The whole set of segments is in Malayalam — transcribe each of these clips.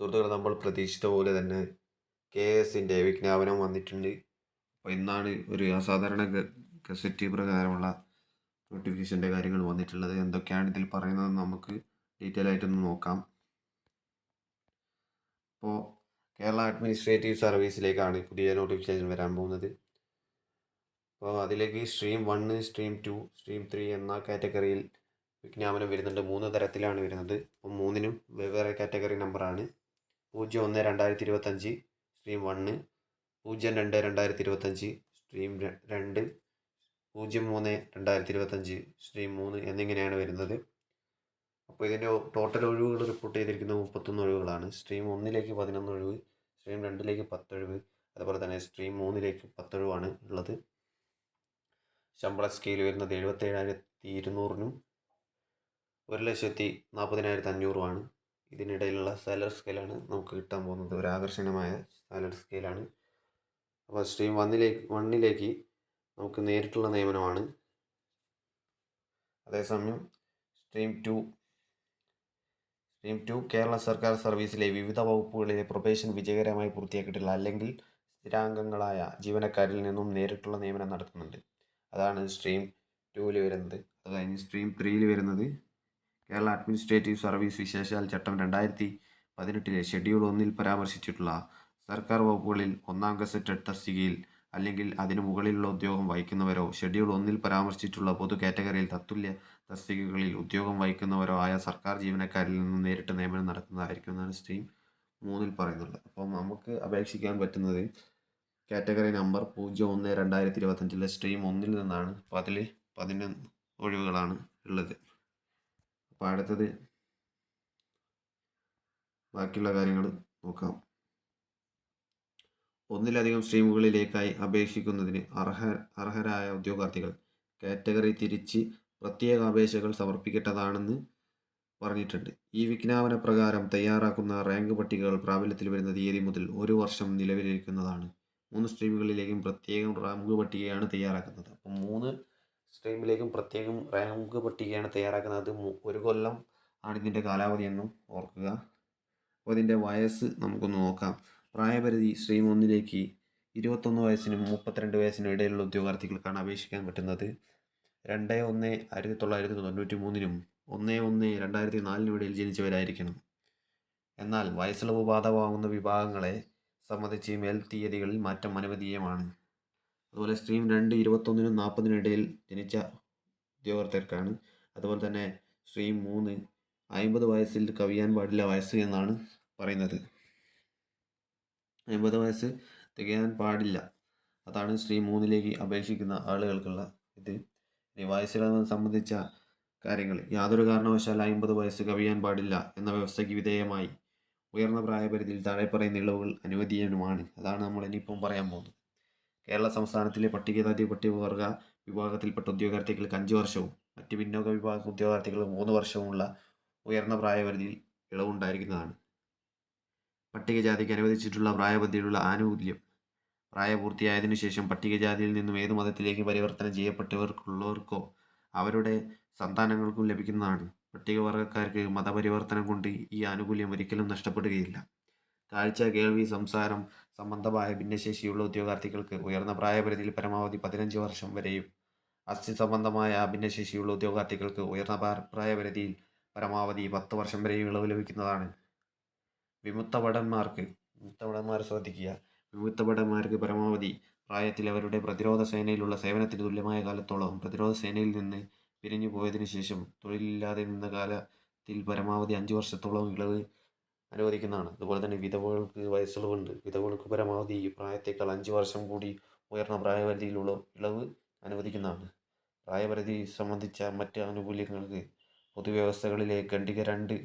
സുഹൃത്തുക്കളെ നമ്മൾ പ്രതീക്ഷിച്ച പോലെ തന്നെ കെ എസിന്റെ വിജ്ഞാപനം വന്നിട്ടുണ്ട്. അപ്പോൾ ഇന്നാണ് ഒരു അസാധാരണ ഗസറ്റ് പ്രകാരമുള്ള നോട്ടിഫിക്കേഷന്റെ കാര്യങ്ങൾ വന്നിട്ടുള്ളത്. എന്തൊക്കെയാണ് ഇതിൽ പറയുന്നത് നമുക്ക് ഡീറ്റെയിൽ ആയിട്ടൊന്ന് നോക്കാം. അപ്പോൾ കേരള അഡ്മിനിസ്ട്രേറ്റീവ് സർവീസിലേക്കാണ് പുതിയ നോട്ടിഫിക്കേഷൻ വരാൻ പോകുന്നത്. അപ്പോൾ അതിലേക്ക് stream one stream two stream three എന്ന കാറ്റഗറിയിൽ വിജ്ഞാപനം വരുന്നുണ്ട്. മൂന്ന് തരത്തിലാണ് വരുന്നത്. അപ്പോൾ മൂന്നിനും വെവ്വേറെ കാറ്റഗറി നമ്പറാണ് പൂജ്യം ഒന്ന് രണ്ടായിരത്തി ഇരുപത്തഞ്ച് സ്ട്രീം വണ്ണ് പൂജ്യം രണ്ട് രണ്ടായിരത്തി ഇരുപത്തഞ്ച് സ്ട്രീം രണ്ട് പൂജ്യം മൂന്ന് രണ്ടായിരത്തി ഇരുപത്തഞ്ച് സ്ട്രീം മൂന്ന് എന്നിങ്ങനെയാണ് വരുന്നത്. അപ്പോൾ ഇതിന്റെ ടോട്ടൽ ഒഴിവുകൾ റിപ്പോർട്ട് ചെയ്തിരിക്കുന്നത് മുപ്പത്തൊന്ന് ഒഴിവുകളാണ്. സ്ട്രീം ഒന്നിലേക്ക് പതിനൊന്ന് ഒഴിവ് സ്ട്രീം രണ്ടിലേക്ക് പത്തൊഴിവ് അതുപോലെ തന്നെ സ്ട്രീം മൂന്നിലേക്ക് പത്തൊഴിവാണ് ഉള്ളത്. ശമ്പള സ്കെയിൽ വരുന്നത് എഴുപത്തേഴായിരത്തി ഇരുന്നൂറിനും ഒരു ലക്ഷത്തി നാൽപ്പതിനായിരത്തി അഞ്ഞൂറുമാണ് ഇതിനിടയിലുള്ള സാലറി സ്കെയിലാണ് നമുക്ക് കിട്ടാൻ പോകുന്നത്. ഒരു ആകർഷണീയമായ സാലറി സ്കെയിലാണ് അപ്പോൾ സ്ട്രീം വണ്ണിലേക്ക് വണ്ണിലേക്ക് നമുക്ക് നേരിട്ടുള്ള നിയമനമാണ്. അതേസമയം stream two stream two Kerala സർക്കാർ സർവീസിലെ വിവിധ വകുപ്പുകളിലെ പ്രൊബേഷൻ വിജയകരമായി പൂർത്തിയാക്കിയിട്ടില്ല. അല്ലെങ്കിൽ സ്ഥിരാംഗങ്ങളായ ജീവനക്കാരിൽ നിന്നും നേരിട്ടുള്ള നിയമനം നടത്തുന്നുണ്ട്. അതാണ് സ്ട്രീം ടുവിൽ വരുന്നത്. അത് കഴിഞ്ഞ് സ്ട്രീം ത്രീയിൽ വരുന്നത്. കേരള അഡ്മിനിസ്ട്രേറ്റീവ് സർവീസ് വിശേഷാൽ ചട്ടം രണ്ടായിരത്തി പതിനെട്ടിലെ ഷെഡ്യൂൾ ഒന്നിൽ പരാമർശിച്ചിട്ടുള്ള സർക്കാർ വകുപ്പുകളിൽ ഒന്നാം ഗസറ്റ് തസ്തികയിൽ അല്ലെങ്കിൽ അതിനു മുകളിലുള്ള ഉദ്യോഗം വഹിക്കുന്നവരോ ഷെഡ്യൂൾ ഒന്നിൽ പരാമർശിച്ചിട്ടുള്ള പൊതു കാറ്റഗറിയിൽ തത്തുല്യ തസ്തികകളിൽ ഉദ്യോഗം വഹിക്കുന്നവരോ ആയ സർക്കാർ ജീവനക്കാരിൽ നിന്ന് നേരിട്ട് നിയമനം നടക്കുന്നതായിരിക്കും എന്നാണ് സ്ട്രീം മൂന്നിൽ പറയുന്നുള്ളത്. അപ്പം നമുക്ക് അപേക്ഷിക്കാൻ പറ്റുന്നത് കാറ്റഗറി നമ്പർ പൂജ്യം ഒന്ന് രണ്ടായിരത്തി ഇരുപത്തഞ്ചിലെ സ്ട്രീം ഒന്നിൽ നിന്നാണ്. അപ്പോൾ അതിൽ പതിനൊന്ന് ഒഴിവുകളാണ് ഉള്ളത്. അപ്പോൾ അടുത്തത് ബാക്കിയുള്ള കാര്യങ്ങൾ നോക്കാം. ഒന്നിലധികം സ്ട്രീമുകളിലേക്കായി അപേക്ഷിക്കുന്നതിന് അർഹ അർഹരായ ഉദ്യോഗാർത്ഥികൾ കാറ്റഗറി തിരിച്ച് പ്രത്യേക അപേക്ഷകൾ സമർപ്പിക്കേണ്ടതാണെന്ന് പറഞ്ഞിട്ടുണ്ട്. ഈ വിജ്ഞാപന പ്രകാരം തയ്യാറാക്കുന്ന റാങ്ക് പട്ടികകൾ പ്രാബല്യത്തിൽ വരുന്ന തീയതി മുതൽ ഒരു വർഷം നിലവിലിരിക്കുന്നതാണ്. മൂന്ന് സ്ട്രീമുകളിലേക്കും പ്രത്യേകം റാങ്ക് പട്ടികയാണ് തയ്യാറാക്കുന്നത്. അപ്പം മൂന്ന് സ്ട്രീമിലേക്കും പ്രത്യേകം റാങ്ക് പട്ടികയാണ് തയ്യാറാക്കുന്നത്. ഒരു കൊല്ലം ആണ് ഇതിന്റെ കാലാവധി എന്നും ഓർക്കുക. അപ്പോൾ ഇതിന്റെ വയസ്സ് നമുക്കൊന്ന് നോക്കാം. പ്രായപരിധി സ്ട്രീം ഒന്നിലേക്ക് ഇരുപത്തൊന്ന് വയസ്സിനും മുപ്പത്തിരണ്ട് വയസ്സിനും ഇടയിലുള്ള ഉദ്യോഗാർത്ഥികൾക്കാണ് അപേക്ഷിക്കാൻ പറ്റുന്നത്. രണ്ട് ഒന്ന് ആയിരത്തി തൊള്ളായിരത്തി തൊണ്ണൂറ്റി മൂന്നിനും ഒന്ന് ഒന്ന് രണ്ടായിരത്തി നാലിനും ഇടയിൽ ജനിച്ചവരായിരിക്കണം. എന്നാൽ വയസ്സിളവ് ബാധകമാകുന്ന വിഭാഗങ്ങളെ സംബന്ധിച്ച് മേൽ തീയതികളിൽ മാറ്റം അനുവദീയമാണ് അതുപോലെ സ്ട്രീം രണ്ട് ഇരുപത്തൊന്നിനും നാൽപ്പതിനും ഇടയിൽ ജനിച്ച ഉദ്യോഗസ്ഥർക്കാണ് അതുപോലെ തന്നെ സ്ട്രീം മൂന്ന് അമ്പത് വയസ്സിൽ കവിയാൻ പാടില്ല വയസ്സ് എന്നാണ് പറയുന്നത്. അമ്പത് വയസ്സ് തികയാൻ പാടില്ല. അതാണ് സ്ട്രീം മൂന്നിലേക്ക് അപേക്ഷിക്കുന്ന ആളുകൾക്കുള്ള ഇത്. ഇനി വയസ്സിളവ് സംബന്ധിച്ച കാര്യങ്ങൾ. യാതൊരു കാരണവശാൽ അമ്പത് വയസ്സ് കവിയാൻ പാടില്ല എന്ന വ്യവസ്ഥയ്ക്ക് വിധേയമായി ഉയർന്ന പ്രായപരിധിയിൽ താഴെ പറയുന്ന ഇളവുകൾ അനുവദീയനുമാണ് അതാണ് നമ്മൾ ഇനിയിപ്പം പറയാൻ പോകുന്നത്. കേരള സംസ്ഥാനത്തിലെ പട്ടികജാതി പട്ടികവർഗ വിഭാഗത്തിൽപ്പെട്ട ഉദ്യോഗാർത്ഥികൾക്ക് അഞ്ച് വർഷവും മറ്റ് പിന്നോക്ക വിഭാഗ ഉദ്യോഗാർത്ഥികൾക്ക് മൂന്ന് വർഷവുമുള്ള ഉയർന്ന പ്രായപരിധിയിൽ ഇളവുണ്ടായിരിക്കുന്നതാണ്. പട്ടികജാതിക്ക് അനുവദിച്ചിട്ടുള്ള പ്രായപരിധിയിലുള്ള ആനുകൂല്യം പ്രായപൂർത്തിയായതിനു ശേഷം പട്ടികജാതിയിൽ നിന്നും ഏത് മതത്തിലേക്ക് പരിവർത്തനം ചെയ്യപ്പെട്ടവർക്കുള്ളവർക്കോ അവരുടെ സന്താനങ്ങൾക്കും ലഭിക്കുന്നതാണ്. പട്ടികവർഗക്കാർക്ക് മതപരിവർത്തനം കൊണ്ട് ഈ ആനുകൂല്യം ഒരിക്കലും നഷ്ടപ്പെടുകയില്ല. കാഴ്ച കേൾവി സംസാരം സംബന്ധമായ ഭിന്നശേഷിയുള്ള ഉദ്യോഗാർത്ഥികൾക്ക് ഉയർന്ന പ്രായപരിധിയിൽ പരമാവധി പതിനഞ്ച് വർഷം വരെയും അസ്ഥി സംബന്ധമായ ഭിന്നശേഷിയുള്ള ഉദ്യോഗാർത്ഥികൾക്ക് ഉയർന്ന പ്രാ- പ്രായപരിധിയിൽ പരമാവധി പത്ത് വർഷം വരെയും ഇളവ് ലഭിക്കുന്നതാണ്. വിമുക്തഭടന്മാർക്ക് വിമുക്തഭടന്മാർ ശ്രദ്ധിക്കുക. വിമുക്തഭടന്മാർക്ക് പരമാവധി പ്രായത്തിൽ അവരുടെ പ്രതിരോധ സേനയിലുള്ള സേവനത്തിന് തുല്യമായ കാലത്തോളം പ്രതിരോധ സേനയിൽ നിന്ന് പിരിഞ്ഞു പോയതിനു ശേഷം തൊഴിലില്ലാതെ നിന്ന കാലത്തിൽ പരമാവധി അഞ്ച് വർഷത്തോളം ഇളവ് അനുവദിക്കുന്നതാണ്. അതുപോലെ തന്നെ വിധവകൾക്ക് വയസ്സിളവുണ്ട് വിധവകൾക്ക് പരമാവധി പ്രായത്തേക്കാൾ അഞ്ച് വർഷം കൂടി ഉയർന്ന പ്രായപരിധിയിലുള്ള ഇളവ് അനുവദിക്കുന്നതാണ്. പ്രായപരിധി സംബന്ധിച്ച മറ്റ് ആനുകൂല്യങ്ങൾക്ക് പൊതുവ്യവസ്ഥകളിലെ ഖണ്ഡിക രണ്ട്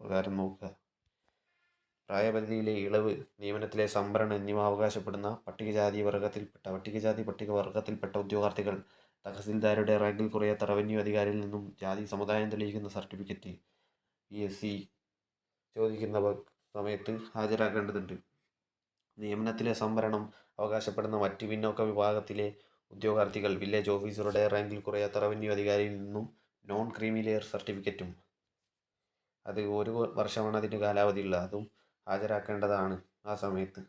പ്രകാരം നോക്കുക. പ്രായപരിധിയിലെ ഇളവ് നിയമനത്തിലെ സംവരണം എന്നിവ അവകാശപ്പെടുന്ന പട്ടികജാതി വർഗത്തിൽപ്പെട്ട പട്ടികജാതി പട്ടിക വർഗത്തിൽപ്പെട്ട ഉദ്യോഗാർത്ഥികൾ തഹസിൽദാരുടെ റാങ്കിൽ കുറയാത്ത റവന്യൂ അധികാരിയിൽ നിന്നും ജാതി സമുദായം തെളിയിക്കുന്ന സർട്ടിഫിക്കറ്റ് പി എസ് സി ചോദിക്കുന്ന വ- സമയത്ത് ഹാജരാക്കേണ്ടതുണ്ട്. നിയമനത്തിലെ സംവരണം അവകാശപ്പെടുന്ന മറ്റ് പിന്നോക്ക വിഭാഗത്തിലെ ഉദ്യോഗാർത്ഥികൾ വില്ലേജ് ഓഫീസറുടെ റാങ്കിൽ കുറയാത്ത റവന്യൂ അധികാരിയിൽ നിന്നും നോൺ ക്രീമി ലെയർ സർട്ടിഫിക്കറ്റും. അത് ഒരു വർഷമാണ് അതിന്റെ കാലാവധിയുള്ള അതും ഹാജരാക്കേണ്ടതാണ് ആ സമയത്ത്.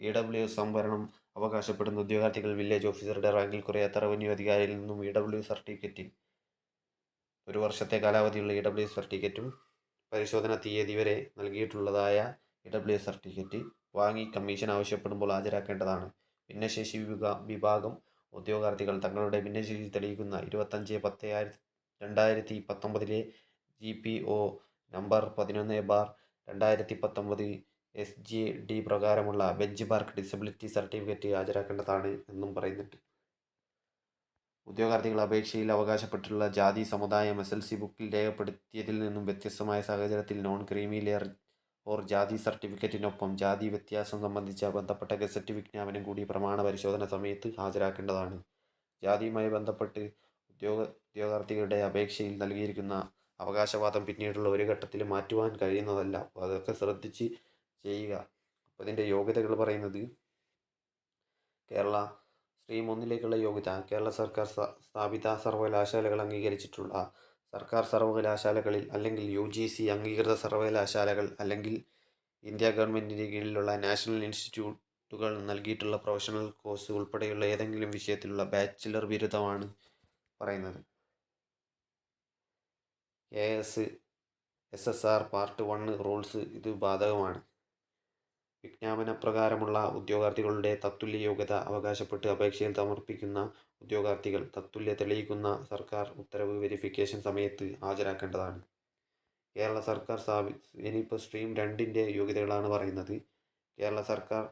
ഇ ഡബ്ല്യു സംവരണം അവകാശപ്പെടുന്ന ഉദ്യോഗാർത്ഥികൾ വില്ലേജ് ഓഫീസറുടെ റാങ്കിൽ കുറയാത്ത റവന്യൂ അധികാരിയിൽ നിന്നും ഇ ഡബ്ല്യു സർട്ടിഫിക്കറ്റ്. ഒരു വർഷത്തെ കാലാവധിയുള്ള ഇ ഡബ്ല്യു സർട്ടിഫിക്കറ്റും പരിശോധന തീയതി വരെ നൽകിയിട്ടുള്ളതായ ഇ ഡബ്ല്യു എസ് സർട്ടിഫിക്കറ്റ് വാങ്ങി കമ്മീഷൻ ആവശ്യപ്പെടുമ്പോൾ ഹാജരാക്കേണ്ടതാണ്. ഭിന്നശേഷി വിഭാ വിഭാഗം ഉദ്യോഗാർത്ഥികൾ തങ്ങളുടെ ഭിന്നശേഷി തെളിയിക്കുന്ന ഇരുപത്തഞ്ച് പത്ത് ആയിരത്തി രണ്ടായിരത്തി പത്തൊമ്പതിലെ ജി പി ഒ നമ്പർ പതിനൊന്ന് ബാർ രണ്ടായിരത്തി പത്തൊമ്പത് എസ് ജി ഡി പ്രകാരമുള്ള ബെഞ്ച് മാർക്ക് ഡിസബിലിറ്റി സർട്ടിഫിക്കറ്റ് ഹാജരാക്കേണ്ടതാണ് എന്നും പറയുന്നുണ്ട്. ഉദ്യോഗാർത്ഥികൾ അപേക്ഷയിൽ അവകാശപ്പെട്ടിട്ടുള്ള ജാതി സമുദായം എസ് എൽ സി ബുക്കിൽ രേഖപ്പെടുത്തിയതിൽ നിന്നും വ്യത്യസ്തമായ സാഹചര്യത്തിൽ നോൺ ക്രീമി ലെയർ ഓർ ജാതി സർട്ടിഫിക്കറ്റിനൊപ്പം ജാതി വ്യത്യാസം സംബന്ധിച്ച ബന്ധപ്പെട്ട ഗസറ്റ് വിജ്ഞാപനം കൂടി പ്രമാണ പരിശോധന സമയത്ത് ഹാജരാക്കേണ്ടതാണ്. ജാതിയുമായി ബന്ധപ്പെട്ട് ഉദ്യോഗ ഉദ്യോഗാർത്ഥികളുടെ അപേക്ഷയിൽ നൽകിയിരിക്കുന്ന അവകാശവാദം പിന്നീടുള്ള ഒരു ഘട്ടത്തിൽ മാറ്റുവാൻ കഴിയുന്നതല്ല. അപ്പോൾ അതൊക്കെ ശ്രദ്ധിച്ച് ചെയ്യുക. അപ്പോൾ ഇതിന്റെ യോഗ്യതകൾ പറയുന്നത് കേരള സ്ട്രീം ഒന്നിലേക്കുള്ള യോഗ്യത കേരള സർക്കാർ സ്ഥാപിത സർവകലാശാലകൾ അംഗീകരിച്ചിട്ടുള്ള സർക്കാർ സർവകലാശാലകളിൽ അല്ലെങ്കിൽ യു ജി സി അംഗീകൃത സർവകലാശാലകൾ അല്ലെങ്കിൽ ഇന്ത്യ ഗവൺമെന്റിന്റെ കീഴിലുള്ള നാഷണൽ ഇൻസ്റ്റിറ്റ്യൂട്ടുകൾ നൽകിയിട്ടുള്ള പ്രൊഫഷണൽ കോഴ്സ് ഉൾപ്പെടെയുള്ള ഏതെങ്കിലും വിഷയത്തിലുള്ള ബാച്ചിലർ ബിരുദമാണ് പറയുന്നത്. A S S S R part one rules ഇത് ബാധകമാണ്. വിജ്ഞാപന പ്രകാരമുള്ള ഉദ്യോഗാർത്ഥികളുടെ തത്തുല്യ യോഗ്യത അവകാശപ്പെട്ട് അപേക്ഷയിൽ സമർപ്പിക്കുന്ന ഉദ്യോഗാർത്ഥികൾ തത്തുല്യ തെളിയിക്കുന്ന സർക്കാർ ഉത്തരവ് വെരിഫിക്കേഷൻ സമയത്ത് ഹാജരാക്കേണ്ടതാണ്. കേരള സർക്കാർ സ്ഥാപി ഇനിയിപ്പോൾ സ്ട്രീം രണ്ടിന്റെ യോഗ്യതകളാണ് പറയുന്നത്. കേരള സർക്കാർ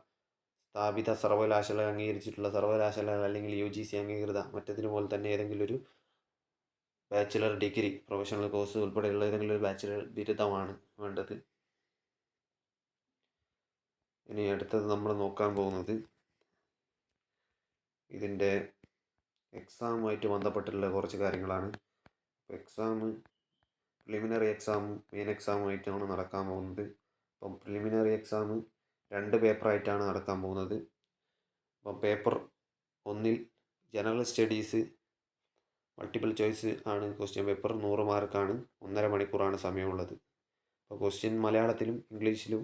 സ്ഥാപിത സർവകലാശാല അംഗീകരിച്ചിട്ടുള്ള സർവകലാശാല അല്ലെങ്കിൽ യു ജി സി അംഗീകൃത മറ്റതിനുപോലെ തന്നെ ഏതെങ്കിലും ഒരു ബാച്ചിലർ ഡിഗ്രി പ്രൊഫഷണൽ കോഴ്സ് ഉൾപ്പെടെയുള്ള ഏതെങ്കിലും ഒരു ബാച്ചിലർ ബിരുദമാണ് വേണ്ടത്. ഇനി അടുത്തത് നമ്മൾ നോക്കാൻ പോകുന്നത് ഇതിന്റെ എക്സാമുമായിട്ട് ബന്ധപ്പെട്ടുള്ള കുറച്ച് കാര്യങ്ങളാണ്. അപ്പോൾ എക്സാം പ്രിലിമിനറി എക്സാം മെയിൻ എക്സാമുമായിട്ടാണ് നടക്കാൻ പോകുന്നത്. അപ്പം പ്രിലിമിനറി എക്സാം രണ്ട് പേപ്പറായിട്ടാണ് നടക്കാൻ പോകുന്നത്. അപ്പം പേപ്പർ ഒന്നിൽ ജനറൽ സ്റ്റഡീസ് മൾട്ടിപ്പിൾ ചോയ്സ് ആണ് ക്വസ്റ്റ്യൻ പേപ്പർ നൂറ് മാർക്കാണ് ഒന്നര മണിക്കൂറാണ് സമയമുള്ളത്. അപ്പോൾ ക്വസ്റ്റ്യൻ മലയാളത്തിലും ഇംഗ്ലീഷിലും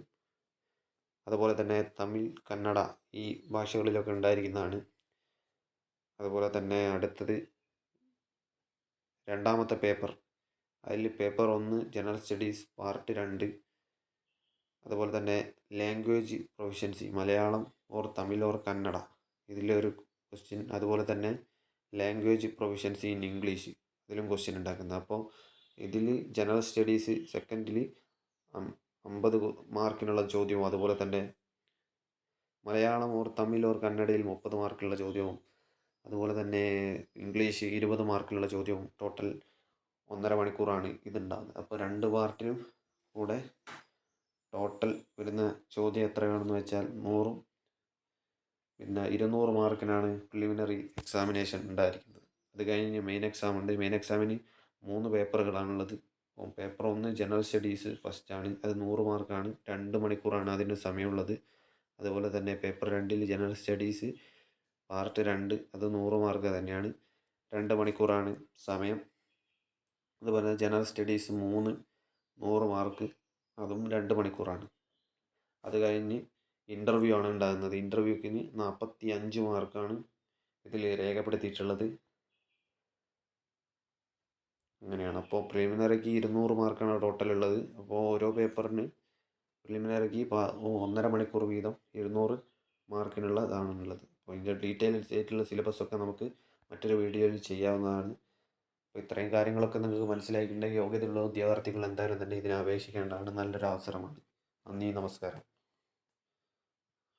അതുപോലെ തന്നെ തമിഴ് കന്നഡ ഈ ഭാഷകളിലൊക്കെ ഉണ്ടായിരിക്കുന്നതാണ്. അതുപോലെ തന്നെ അടുത്തത് രണ്ടാമത്തെ പേപ്പർ. അതിൽ പേപ്പർ ഒന്ന് ജനറൽ സ്റ്റഡീസ് പാർട്ട് രണ്ട്. അതുപോലെ തന്നെ language proficiency Malayalam or Tamil or Kannada. ഇതിലൊരു ക്വസ്റ്റ്യൻ. അതുപോലെ തന്നെ ലാംഗ്വേജ് പ്രൊഫഷൻസി ഇൻ ഇംഗ്ലീഷ്. ഇതിലും ക്വസ്റ്റ്യൻ ഉണ്ടാക്കുന്നത്. അപ്പോൾ ഇതിൽ ജനറൽ സ്റ്റഡീസ് സെക്കൻഡിൽ അമ്പത് മാർക്കിനുള്ള ചോദ്യവും അതുപോലെ തന്നെ മലയാളം ഓർ തമിഴ് ഓർ കന്നഡയിൽ മുപ്പത് മാർക്കിനുള്ള ചോദ്യവും അതുപോലെ തന്നെ ഇംഗ്ലീഷ് ഇരുപത് മാർക്കിനുള്ള ചോദ്യവും ടോട്ടൽ ഒന്നര മണിക്കൂറാണ് ഇതുണ്ടാകുന്നത് അപ്പോൾ രണ്ട് പാർട്ടിനും കൂടെ ടോട്ടൽ വരുന്ന ചോദ്യം എത്രയാണെന്ന് വെച്ചാൽ നൂറും പിന്നെ ഇരുന്നൂറ് മാർക്കിനാണ് പ്രിലിമിനറി എക്സാമിനേഷൻ ഉണ്ടായിരിക്കുന്നത്. അത് കഴിഞ്ഞ് മെയിൻ എക്സാം ഉണ്ട്. മെയിൻ എക്സാമിന് മൂന്ന് പേപ്പറുകളാണുള്ളത് പേപ്പർ ഒന്ന് ജനറൽ സ്റ്റഡീസ് ഫസ്റ്റ് ആണ്. അത് നൂറ് മാർക്കാണ് രണ്ട് മണിക്കൂറാണ് അതിന് സമയമുള്ളത്. അതുപോലെ തന്നെ പേപ്പർ രണ്ടിൽ ജനറൽ സ്റ്റഡീസ് പാർട്ട് രണ്ട് അത് നൂറ് മാർക്ക് തന്നെയാണ്. രണ്ട് മണിക്കൂറാണ് സമയം. അതുപോലെ ജനറൽ സ്റ്റഡീസ് മൂന്ന് നൂറ് മാർക്ക് അതും രണ്ട് മണിക്കൂറാണ്. അത് കഴിഞ്ഞ് ഇന്റർവ്യൂ ആണ് ഉണ്ടാകുന്നത്. ഇന്റർവ്യൂക്കിന് നാൽപ്പത്തി അഞ്ച് മാർക്കാണ് ഇതിൽ രേഖപ്പെടുത്തിയിട്ടുള്ളത്. അങ്ങനെയാണ്. അപ്പോൾ പ്രിലിമിനറിക്ക് ഇരുന്നൂറ് മാർക്കാണ് ടോട്ടൽ ഉള്ളത്. അപ്പോൾ ഓരോ പേപ്പറിന് പ്രിലിമിനറിക്ക് ഒന്നര മണിക്കൂർ വീതം ഇരുന്നൂറ് മാർക്കിനുള്ള ഇതാണുള്ളത്. അപ്പോൾ ഇതിന്റെ ഡീറ്റെയിൽസ് ആയിട്ടുള്ള സിലബസ് ഒക്കെ നമുക്ക് മറ്റൊരു വീഡിയോയിൽ ചെയ്യാവുന്നതാണ്. അപ്പോൾ ഇത്രയും കാര്യങ്ങളൊക്കെ നിങ്ങൾക്ക് മനസ്സിലായിട്ടുണ്ടെങ്കിൽ യോഗ്യതയുള്ള ഉദ്യോഗാർത്ഥികൾ എന്തായാലും തന്നെ ഇതിനെ അപേക്ഷിക്കേണ്ടതാണ്. നല്ലൊരു അവസരമാണ്. നന്ദി നമസ്കാരം.